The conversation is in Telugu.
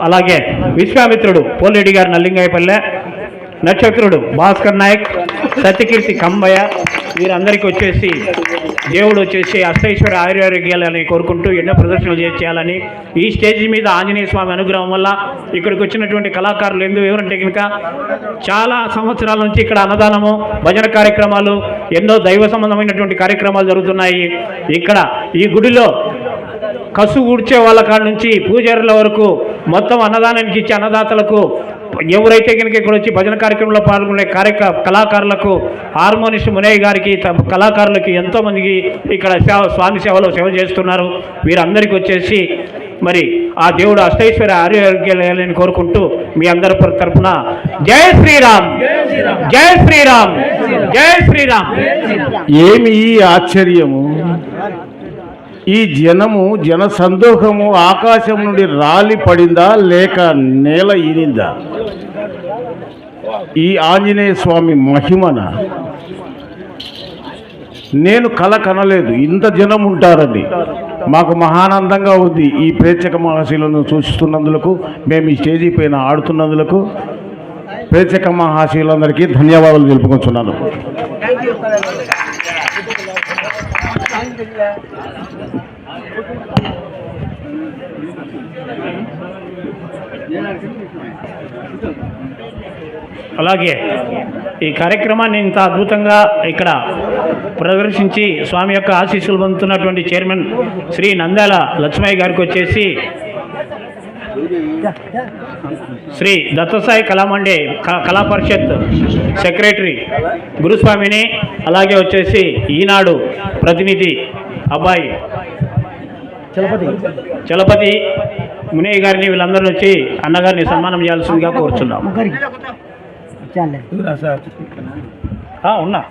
అలాగే విశ్వామిత్రుడు పోలిరెడ్డి గారు నల్లింగాయపల్లె నక్షత్రుడు భాస్కర్ నాయక్ సత్యకీర్తి కంబయ్య వీరందరికీ వచ్చేసి దేవుడు వచ్చేసి అష్టైశ్వర ఆయుర్వేదాలని కోరుకుంటూ ఎన్నో ప్రదర్శనలు చేయాలని ఈ స్టేజ్ మీద ఆంజనేయ స్వామి అనుగ్రహం వల్ల ఇక్కడికి వచ్చినటువంటి కళాకారులు ఎందుకు ఎవరంటే కనుక చాలా సంవత్సరాల నుంచి ఇక్కడ అన్నదానము భజన కార్యక్రమాలు ఎన్నో దైవ సంబంధమైనటువంటి కార్యక్రమాలు జరుగుతున్నాయి. ఇక్కడ ఈ గుడిలో కసు ఊడ్చే వాళ్ళ కాడ నుంచి పూజారుల వరకు మొత్తం అన్నదానానికి ఇచ్చే అన్నదాతలకు ఎవరైతే కనుక ఇక్కడ వచ్చి భజన కార్యక్రమంలో పాల్గొనే కార్యక్ర కళాకారులకు హార్మోనిస్ట్ మునయ్య గారికి తమ కళాకారులకి ఎంతోమందికి ఇక్కడ సేవ స్వామి సేవలో సేవ చేస్తున్నారు. వీరందరికీ వచ్చేసి మరి ఆ దేవుడు అష్టైశ్వర్య ఆరోగ్యాలని కోరుకుంటూ మీ అందరి తరఫున జయ శ్రీరామ్. జయ శ్రీరామ్. జయ శ్రీరామ్. ఏమి ఆశ్చర్యము? ఈ జనము జన సందోహము ఆకాశం నుండి రాలి పడిందా లేక నేల ఈనిందా? ఈ ఆంజనేయ స్వామి మహిమన? నేను కల కనలేదు ఇంత జనం ఉంటారని. మాకు మహానందంగా ఉంది ఈ ప్రేక్షక మహాశీలను సూచిస్తున్నందులకు మేము ఈ స్టేజీ పైన ఆడుతున్నందులకు. ప్రేక్షక మహాశీలందరికీ ధన్యవాదాలు తెలుపుకుంటున్నాను అలాగే ఈ కార్యక్రమాన్ని ఇంత అద్భుతంగా ఇక్కడ ప్రదర్శించి స్వామి యొక్క ఆశీస్సులు పొందుతున్నటువంటి చైర్మన్ శ్రీ నంద్యాల లక్ష్మయ్య గారికి వచ్చేసి శ్రీ దత్తసాయి కళామండే క- కళా పరిషత్ సెక్రటరీ గురుస్వామిని అలాగే వచ్చేసి ఈనాడు ప్రతినిధి అబ్బాయి చలపతి. చలపతి మునయ్య గారిని వీళ్ళందరూ వచ్చి అన్నగారిని సన్మానం చేయాల్సిందిగా కోరుచున్నాం. ఉన్నా.